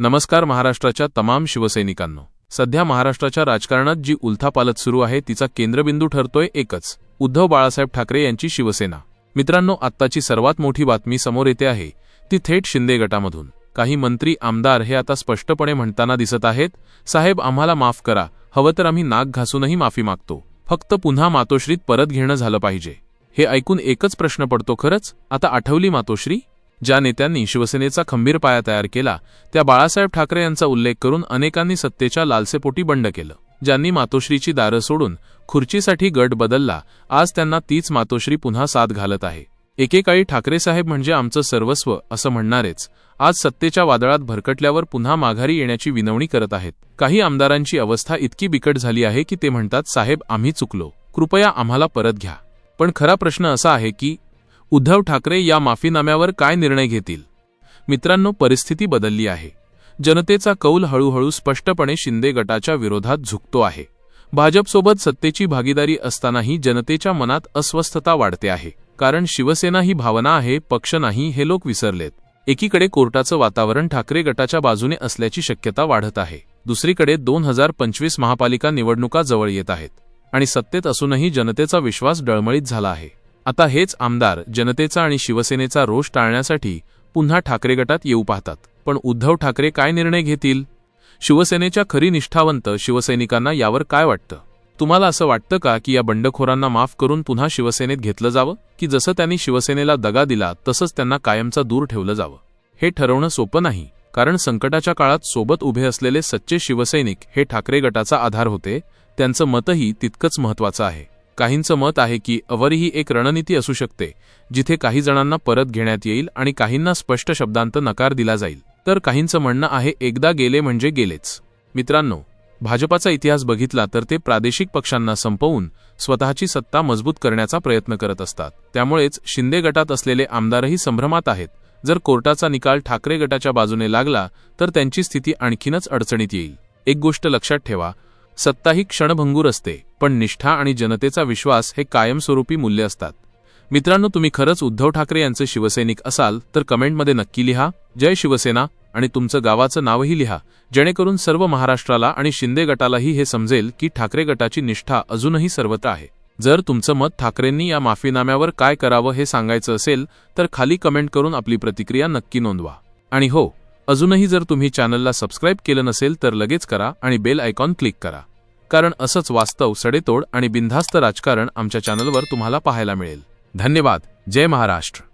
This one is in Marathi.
नमस्कार महाराष्ट्राच्या तमाम शिवसैनिकांनो. सध्या महाराष्ट्राच्या राजकारणात जी उलथापालत सुरू आहे तिचा केंद्रबिंदू ठरतोय एकच उद्धव बाळासाहेब ठाकरे यांची शिवसेना. मित्रांनो आत्ताची सर्वात मोठी बातमी समोर येते आहे ती थेट शिंदे गटामधून. काही मंत्री आमदार हे आता स्पष्टपणे म्हणताना दिसत आहेत साहेब आम्हाला माफ करा हवं तर आम्ही नाक घासूनही माफी मागतो फक्त पुन्हा मातोश्रीत परत घेणं झालं पाहिजे. हे ऐकून एकच प्रश्न पडतो खरंच? आता आठवली मातोश्री? ज्या नेत्यांनी शिवसेनेचा खंबीर पाया तयार केला त्या बाळासाहेब ठाकरे यांचा उल्लेख करून अनेकांनी सत्तेच्या लालसेपोटी बंड केलं. ज्यांनी मातोश्रीची दारं सोडून खुर्चीसाठी गट बदलला आज त्यांना तीच मातोश्री पुन्हा साथ घालत आहे. एकेकाळी ठाकरे साहेब म्हणजे आमचं सर्वस्व असं म्हणणारेच. आज सत्तेच्या वादळात भरकटल्यावर पुन्हा माघारी येण्याची विनवणी करत आहेत. काही आमदारांची अवस्था इतकी बिकट झाली आहे की ते म्हणतात साहेब आम्ही चुकलो. कृपया आम्हाला परत घ्या. पण खरा प्रश्न असा आहे की उद्धव ठाकरे या माफीनाम्यावर काय निर्णय घेतील? मित्रांनो परिस्थिती बदलली आहे. जनतेचा कौल हळूहळू स्पष्टपणे शिंदे गटाच्या विरोधात झुकतो आहे. भाजपसोबत सत्तेची भागीदारी असतानाही जनतेच्या मनात अस्वस्थता वाढते आहे. कारण शिवसेना ही भावना आहे पक्ष नाही हे लोक विसरलेत. एकीकडे कोर्टाचं वातावरण ठाकरे गटाच्या बाजूने असल्याची शक्यता वाढत आहे. दुसरीकडे दोन हजार पंचवीस महापालिका निवडणुका जवळ येत आहेत. आणि सत्तेत असूनही जनतेचा विश्वास डळमळीत झाला आहे. आता हेच आमदार जनतेचा आणि शिवसेनेचा रोष टाळण्यासाठी पुन्हा ठाकरे गटात येऊ पाहतात. पण उद्धव ठाकरे काय निर्णय घेतील? शिवसेनेच्या खरी निष्ठावंत शिवसैनिकांना यावर काय वाटतं? तुम्हाला असं वाटतं का की या बंडखोरांना माफ करून पुन्हा शिवसेनेत घेतलं जावं? की जसं त्यांनी शिवसेनेला दगा दिला तसंच त्यांना कायमचा दूर ठेवलं जावं? हे ठरवणं सोपं नाही कारण संकटाच्या काळात सोबत उभे असलेले सच्चे शिवसैनिक हे ठाकरे गटाचा आधार होते त्यांचं मतही तितकंच महत्वाचं आहे. काहींचं मत आहे की अवर ही एक रणनीती असू शकते जिथे काही जणांना परत घेण्यात येईल आणि काहींना स्पष्ट शब्दांत नकार दिला जाईल. तर काहींचं म्हणणं आहे एकदा गेले म्हणजे गेलेच. मित्रांनो भाजपाचा इतिहास बघितला तर ते प्रादेशिक पक्षांना संपवून स्वतःची सत्ता मजबूत करण्याचा प्रयत्न करत असतात. त्यामुळेच शिंदे गटात असलेले आमदारही संभ्रमात आहेत. जर कोर्टाचा निकाल ठाकरे गटाच्या बाजूने लागला तर त्यांची स्थिती आणखीनच अडचणीत येईल. एक गोष्ट लक्षात ठेवा सत्ता ही क्षणभंगूर असते पण निष्ठा आणि जनतेचा विश्वास हे कायमस्वरूपी मूल्य असतात. मित्रांनो तुम्ही खरंच उद्धव ठाकरे यांचे शिवसैनिक असाल तर कमेंटमध्ये नक्की लिहा. जय शिवसेना आणि तुमचं गावाचं नावही लिहा. जेणेकरून सर्व महाराष्ट्राला आणि शिंदे गटालाही हे समजेल की ठाकरे गटाची निष्ठा अजूनही सर्वत्र आहे. जर तुमचं मत ठाकरेंनी या माफीनाम्यावर काय करावं हे सांगायचं असेल तर खाली कमेंट करून आपली प्रतिक्रिया नक्की नोंदवा. आणि हो अजूनही जर तुम्ही चॅनलला सबस्क्राईब केलं नसेल तर लगेच करा आणि बेल आयकॉन क्लिक करा. कारण असंच वास्तव सडेतोड आणि बिनधास्त राजकारण आमच्या चॅनलवर तुम्हाला पाहायला मिळेल. धन्यवाद. जय महाराष्ट्र.